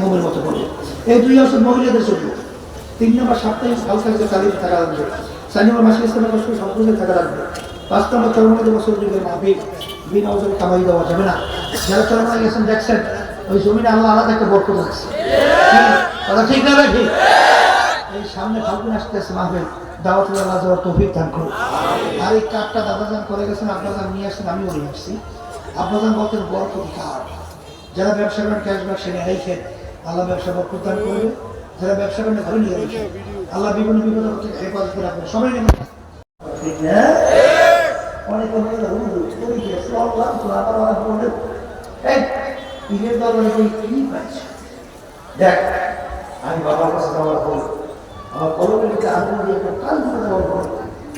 মোমের মতো করবে এই দুই বছর মহিলাদের জন্য তিন নম্বর সাপ্তাহিক হালকা হালকা তালিমে থাকা লাগবে। চার নম্বর মাসে ইসলামের কষ্ট সম্পূর্ণ থাকা লাগবে। পাঁচ নম্বর চরমাতে বছর যুগের মাহবিল বিনা ওজনে কামাই দেওয়া যাবে না। যারা চরমায় গেছেন, দেখছেন, ওই জমিনে আল্লাহ আলাদা একটা বরকত রাখছে কথা ঠিক না ভাই? এই সামনে ফাল্গুন আসতেছে মাহবিল দাওয়াতুল আল্লাহ যাওয়ার তৌফিক দান করুন। আর এই কাপটা দাদাজান করে গেছেন আপনারা নিয়ে আসছেন, আমিও নিয়ে আসছি। আপনাদের বলতেন বরকত কাপ যারা ব্যবসা করেন ক্যাশ ব্যবসা নিয়ে রেখে আল্লাহ ব্যবসা দান করবে যারা ব্যবসা করেন ঘরে নিয়ে রেখে আল্লাহ বিভিন্ন থেকে হেফাজত করে সবাই নেবেন ঠিক না? অনেকে বলে হুজুর, ওই যে আল্লাহ তো আবার বলে এই পীরের দরবারে তুই কি পাইছিস দেখ আমি বাবার কাছে যাওয়ার পর আমার কলমের দিকে আগুন দিয়ে একটা কান ধরে দেওয়ার পর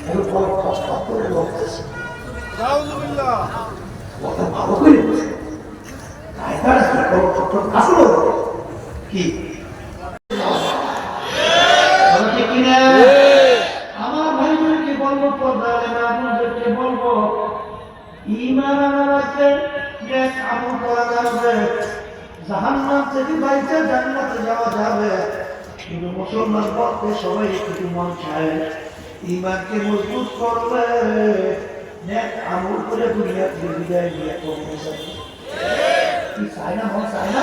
আমি কলম ঠক ঠক করে বলতেছি। কথা ভালো করে কায়দাটা কি কলম ঠক ঠক আসলো? কি? আমার ভাইদেরকে বলব পর্দারে মাহবুবদেরকে বলব ইমান আনার আছে দেখ আমল করা যাবে জাহান্নাম থেকে বাইতে জান্নাতে যাওয়া যাবে। কিন্তু মুসলমান পথে সবাই একটু মন চায় ইমানকে মজবুত করবে দেখ আমল করে দুনিয়া বিদায় দিয়ে কমে যাবে কি চায় না মন চায় না?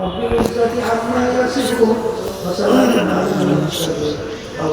Rabbil İzzeti Amma Yasifun ve Selamun Aleyhi ve